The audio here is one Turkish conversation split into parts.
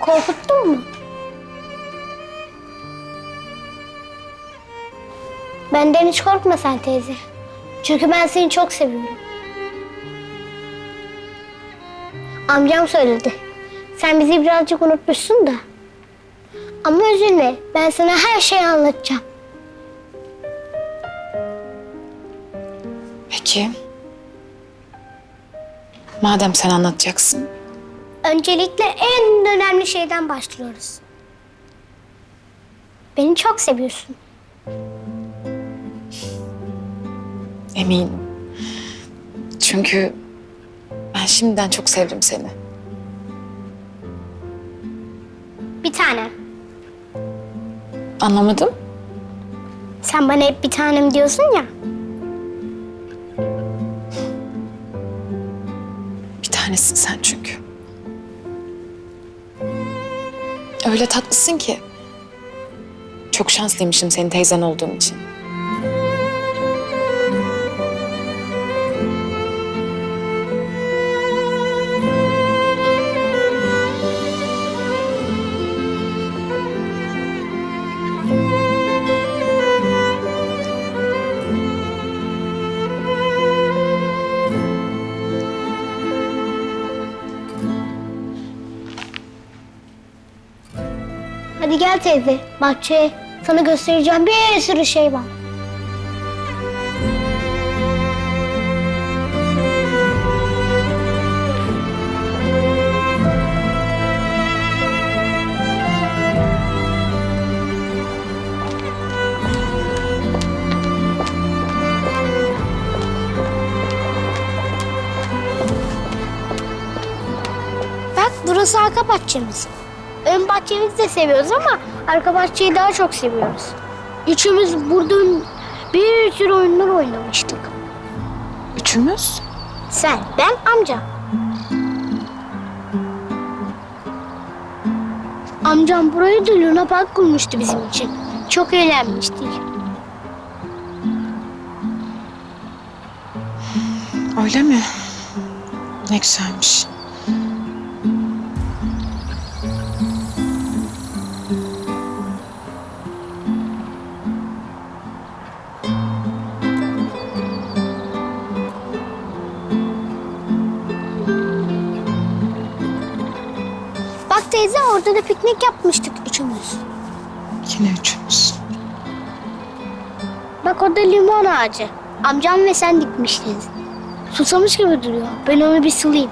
Korkuttun mu? Benden hiç korkma sen teyze. Çünkü ben seni çok seviyorum. Amcam söyledi. Sen bizi birazcık unutmuşsun da. Ama üzülme. Ben sana her şeyi anlatacağım. Peki. Madem sen anlatacaksın. Öncelikle en önemli şeyden başlıyoruz. Beni çok seviyorsun. Eminim. Çünkü ben şimdiden çok sevdim seni. Bir tane. Anlamadım. Sen bana hep bir tanem diyorsun ya. Bir tanesin sen çünkü. Öyle tatlısın ki. Çok şanslıymışım senin teyzen olduğum için. Hadi gel teyze bahçeye. Sana göstereceğim bir sürü şey var. Bak burası arka bahçemiz. Ön bahçemizi de seviyoruz ama arka bahçeyi daha çok seviyoruz. Üçümüz burada bir sürü oyunlar oynamıştık. Üçümüz? Sen, ben, amca. Amcam burayı da Luna Park kurmuştu bizim için. Çok eğlenmiştik. Öyle mi? Ne güzelmiş. Bak teyze orada da piknik yapmıştık üçümüz. Yine üçümüz. Bak orada limon ağacı. Amcam ve sen dikmiştiniz. Susamış gibi duruyor. Ben onu bir sulayayım.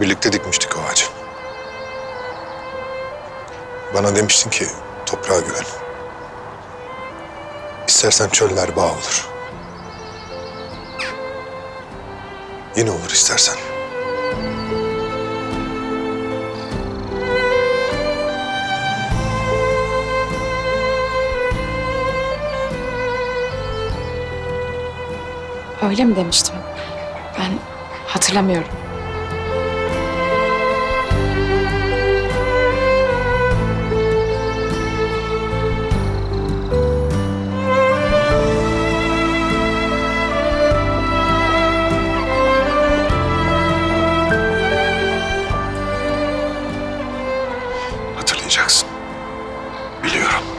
Birlikte dikmiştik o ağacı. Bana demiştin ki toprağa güven. İstersen çöller bağ olur. Yine olur istersen. Öyle mi demiştim? Ben hatırlamıyorum. başlayacaksın. Biliyorum.